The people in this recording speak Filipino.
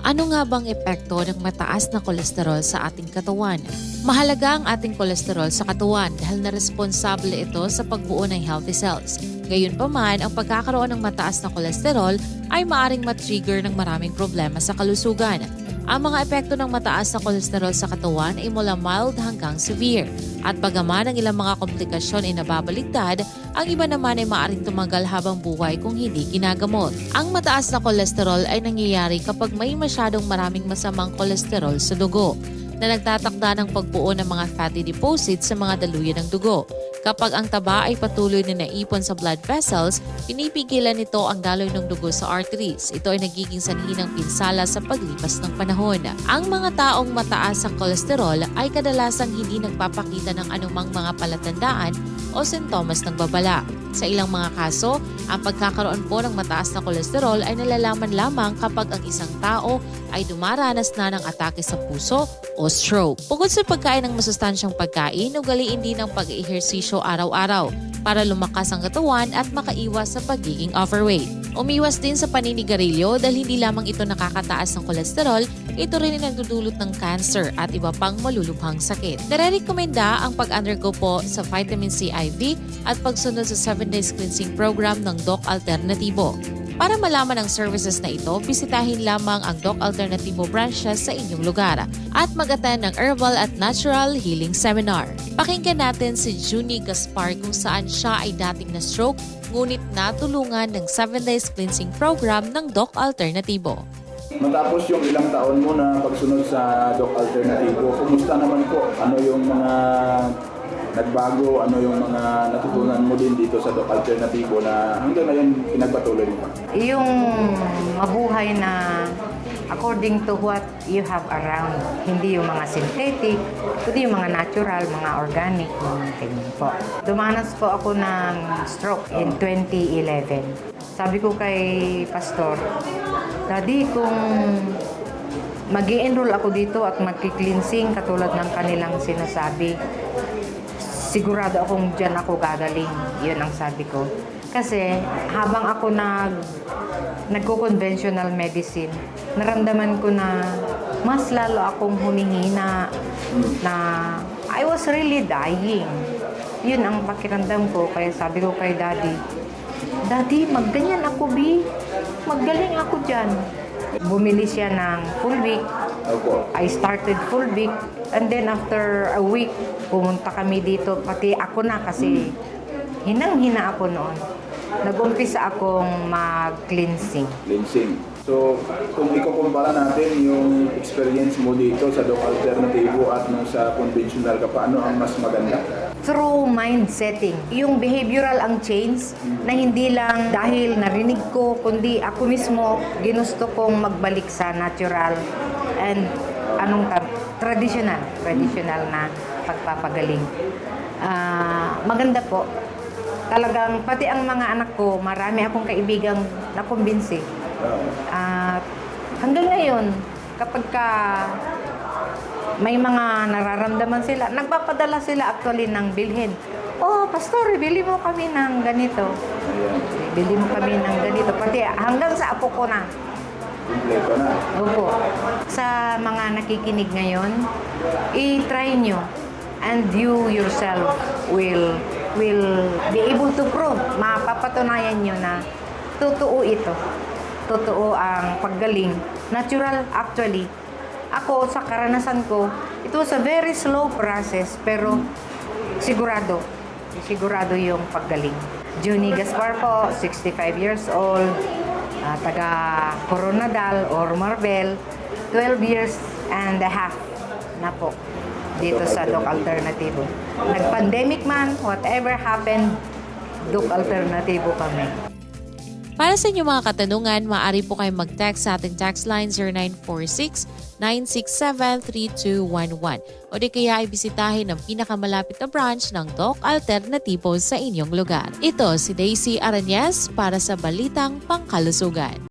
Ano nga bang epekto ng mataas na kolesterol sa ating katawan? Mahalaga ang ating kolesterol sa katawan dahil na responsable ito sa pagbuo ng healthy cells. Gayunpaman, ang pagkakaroon ng mataas na kolesterol ay maaring matrigger ng maraming problema sa kalusugan. Ang mga epekto ng mataas na kolesterol sa katawan ay mula mild hanggang severe. At bagaman ang ilang mga komplikasyon ay nababaligtad, ang iba naman ay maaaring tumagal habang buhay kung hindi ginagamot. Ang mataas na kolesterol ay nangyayari kapag may masyadong maraming masamang kolesterol sa dugo na nagtatakda ng pagbuo ng mga fatty deposits sa mga daluyan ng dugo. Kapag ang taba ay patuloy na naipon sa blood vessels, pinipigilan nito ang daloy ng dugo sa arteries. Ito ay nagiging sanhi ng pinsala sa paglipas ng panahon. Ang mga taong mataas ang kolesterol ay kadalasang hindi nagpapakita ng anumang mga palatandaan o sintomas ng babala. Sa ilang mga kaso, ang pagkakaroon po ng mataas na kolesterol ay nalalaman lamang kapag ang isang tao ay dumaranas na ng atake sa puso o stroke. Bukod sa pagkain ng masustansyang pagkain, ugaliin din ang pag-ehersisyo araw-araw para lumakas ang katawan at makaiwas sa pagiging overweight. Umiwas din sa paninigarilyo dahil hindi lamang ito nakakataas ng kolesterol, ito rin ay nagdudulot ng cancer at iba pang malulubhang sakit. Nare-recommenda ang pag-undergo po sa vitamin C IV at pagsunod sa 7 days cleansing program ng Doc Alternativo. Para malaman ang services na ito, bisitahin lamang ang Doc Alternativo branches sa inyong lugar at mag-attend ng Herbal at Natural Healing Seminar. Pakinggan natin si Junie Gaspar kung saan siya ay dating na stroke ngunit natulungan ng 7 days cleansing program ng Doc Alternativo. Matapos yung ilang taon mo na pagsunod sa Doc Alternativo, kumusta naman po? Ano yung mga nagbago? Ano yung mga natutunan mo din dito sa Doc Alternativo na hanggang ngayon pinagpatuloy mo? Yung mabuhay na according to what you have around. Hindi yung mga synthetic, kundi yung mga natural, mga organic, mga ganyan po. Dumanas po ako ng stroke in 2011. Sabi ko kay pastor, Daddy, kung mag enroll ako dito at magki-cleansing katulad ng kanilang sinasabi, sigurado akong dyan ako gagaling. Yun ang sabi ko. Kasi habang ako nag nagko-conventional medicine, naramdaman ko na mas lalo akong humihina na I was really dying. Yun ang pakiramdam ko. Kaya sabi ko kay daddy, Daddy, magganyan ako, Bi. Maggaling ako dyan. Bumili siya ng full week Opo. I started full week and then after a week, pumunta kami dito. Pati ako na kasi hinang-hina ako noon. Nag-umpisa akong mag-cleansing. Cleansing. So, kung ikukumpara natin yung experience mo dito sa Doc Alternativo at nung sa conventional ka, paano ang mas maganda? Through mind setting, yung behavioral ang change na hindi lang dahil narinig ko, kundi ako mismo ginusto kong magbalik sa natural and anong ta- traditional, traditional na pagpapagaling. Ah, maganda po. Talagang pati ang mga anak ko, marami akong kaibigang nakumbinsi. At hanggang ngayon, kapag ka may mga nararamdaman sila, nagpapadala sila actually ng bilhin. Oh, pastor, bili mo kami ng ganito. Bili mo kami ng ganito. Pati hanggang sa apo ko na. Opo. Sa mga nakikinig ngayon, i-try nyo and you yourself will will be able to prove, mapapatunayan nyo na totoo ito. Totoo ang paggaling. Natural actually. Ako, sa karanasan ko, it was a very slow process pero sigurado. Sigurado yung paggaling. Junie Gaspar po, 65 years old, ah, taga Coronadal or Marbel, 12 years and a half na po dito sa Doc Alternativo. Nag-pandemic man, whatever happened, Doc Alternativo kami. Para sa inyong mga katanungan, maaari po kayong mag-text sa ating text line 0946-967-3211 o di kaya ay bisitahin ang pinakamalapit na branch ng Doc Alternativo sa inyong lugar. Ito si Daisy Arañez para sa Balitang Pangkalusugan.